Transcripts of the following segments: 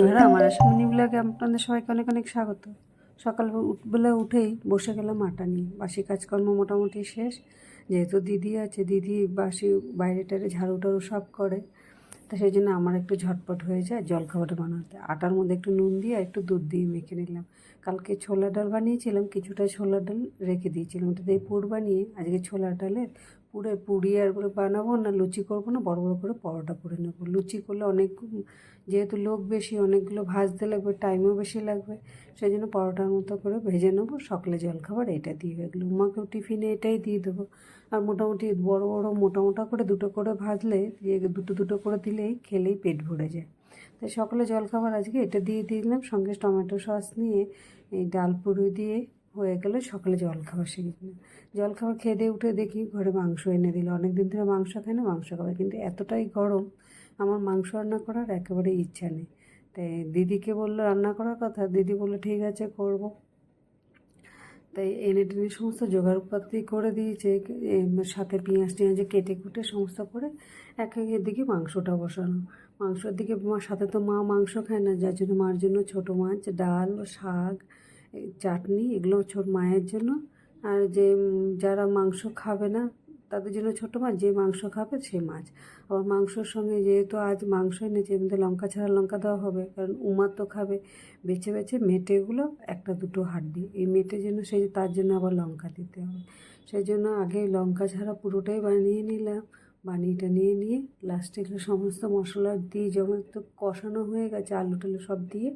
বন্ধুরা, আমার আসামনি ব্লগে আপনাদের সবাইকে অনেক অনেক স্বাগত। সকালবেলা উঠেই বসে গেলাম আটা নিয়ে। বাসি কাজকর্ম মোটামুটি শেষ। যেহেতু দিদি আছে, দিদি বাসি বাইরে টাইরে ঝাড়ু টাড়ু সব করে। তো সেই জন্য আমার একটু ঝটপট হয়ে যায় জলখাবার বানাতে। আটার মধ্যে একটু নুন দিয়ে আর একটু দুধ দিয়ে মেখে নিলাম। কালকে ছোলা ডাল বানিয়েছিলাম, কিছুটা ছোলা ডাল রেখে দিয়েছিলাম। ওটা দিয়ে পুর বানিয়ে আজকে ছোলা ডালের পুরে পুড়িয়ে আর করে বানাবো না, লুচি করব না, বড় বড় করে পরোটা করে নেব। লুচি করলে অনেক যেহেতু লোক বেশি, অনেকগুলো ভাজতে লাগবে, টাইমও বেশি লাগবে সেই জন্য পরোটার মতো করে ভেজে নেব, সকালে জলখাবার এটা দিয়ে এগুলো উমাকেও টিফিনে এটাই দিয়ে দেবো। আর মোটামুটি বড় বড়, মোটা মোটা করে দুটো করে ভাজলে, যে দুটো দুটো করে দিলেই খেলেই পেট ভরে যায়। তাই সকালে জলখাবার আজকে এটা দিয়ে দিলাম। সঙ্গে টমেটো সস নিয়ে, এই ডাল পুরি দিয়ে হয়ে গেলে, সকালে জল জলখাবার দিলাম জলখাবার খেয়ে দিয়ে উঠে দেখি ঘরে মাংস এনে দিল। অনেক দিন ধরে মাংস খায় না, মাংস খাবে কিন্তু এতটাই গরম, আমার মাংস রান্না করার একেবারে ইচ্ছা নেই। তাই দিদিকে বলল, রান্না করার কথা? দিদি বলল, ঠিক আছে, করব। তাই এনে টেনে সমস্ত জোগাড়পাতি করে দিয়েছে সাথে পেঁয়াজ টিয়াজে কেটে কুটে সমস্ত করে এক একের দিকে মাংসটা বসানো। মাংসের দিকে সাথে তো মা মাংস খায় না, যার জন্য মার জন্য ছোটো মাছ, ডাল, শাক চাটনি, এগুলো ছোট মায়ের জন্য। আর যে যারা মাংস খাবে না, তাদের জন্য ছোটো মাছ, যে মাংস খাবে সে মাছ। আবার মাংসর সঙ্গে যেহেতু আজ মাংস এনেছে এমনি লঙ্কা ছাড়া লঙ্কা দেওয়া হবে, কারণ উমার তো খাবে। বেছে বেছে মেটেগুলো একটা দুটো হাড্ডি। এই মেটের জন্য সেই তার জন্য আবার লঙ্কা দিতে হবে। সেই জন্য আগে লঙ্কা ছাড়া পুরোটাই বানিয়ে নিলাম। বানিয়েটা নিয়ে নিয়ে লাস্টে এগুলো সমস্ত মশলা দিয়ে যেমন একটু কষানো হয়ে গেছে, আলু টালু সব দিয়ে,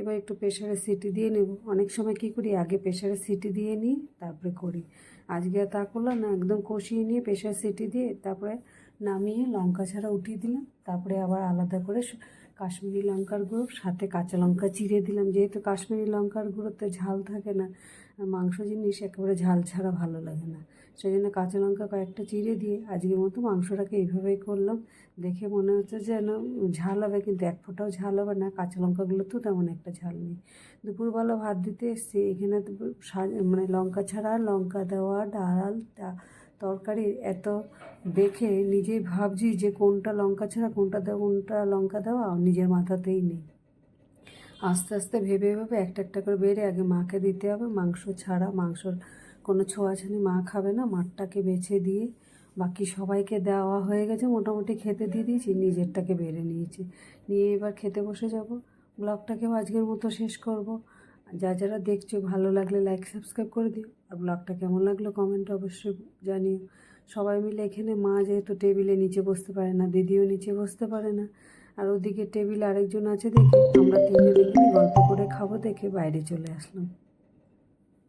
এবার একটু প্রেশারে সিটি দিয়ে নেব। অনেক সময় কী করি, আগে প্রেশারে সিটি দিয়ে নিই, তারপরে করি। আজকে আর তা করলাম না, একদম কষিয়ে নিয়ে প্রেশার সিটি দিয়ে তারপরে নামিয়ে লঙ্কা ছাড়া উঠিয়ে দিলাম, তারপরে আবার আলাদা করে কাশ্মীরি লঙ্কার গুঁড়ো, সাথে কাঁচা লঙ্কা চিড়ে দিলাম। যেহেতু কাশ্মীরি লঙ্কার গুঁড়োতে ঝাল থাকে না মাংস জিনিস একেবারে ঝাল ছাড়া ভালো লাগে না। সেই জন্য কাঁচা লঙ্কা কয়েকটা চিড়ে দিয়ে আজকের মতো মাংসটাকে এইভাবেই করলাম। দেখে মনে হচ্ছে যেন ঝাল হবে, কিন্তু এক ফোঁটাও ঝাল হবে না। কাঁচা লঙ্কাগুলো তো তেমন একটা ঝাল নেই। দুপুরবেলা ভাত দিতে এসছি। এখানে মানে লঙ্কা ছাড়া লঙ্কা দেওয়া ডাল তা- তরকারি এত দেখে নিজেই ভাবছি যে কোনটা লঙ্কা ছাড়া, কোনটা দেওয়া কোনটা লঙ্কা দেওয়া নিজের মাথাতেই নেই। আস্তে আস্তে ভেবে ভেবে একটা একটা করে বেড়ে আগে মাকে দিতে হবে, মাংস ছাড়া, মাংসর কোনো ছোঁয়াছানি মা খাবে না, মাঠটাকে বেছে দিয়ে বাকি সবাইকে দেওয়া হয়ে গেছে, মোটামুটি খেতে দিয়ে দিয়েছি, নিজেরটাকে বেড়ে নিয়েছি। নিয়ে এবার খেতে বসে যাব। ব্লগটাকেও আজকের মতো শেষ করব। যা যারা দেখছ ভালো লাগলে লাইক সাবস্ক্রাইব করে দিও। আর ব্লগটা কেমন লাগল কমেন্টে অবশ্যই জানিও। সবাই মিলে এখানে মা যেহেতু টেবিলে নিচে বসতে পারে না, দিদিও নিচে বসতে পারে না। আর ওদিকে টেবিল আরেকজন আছে দেখি, আমরা তিনজন এখানে গল্প করে খাব দেখে বাইরে চলে আসলাম।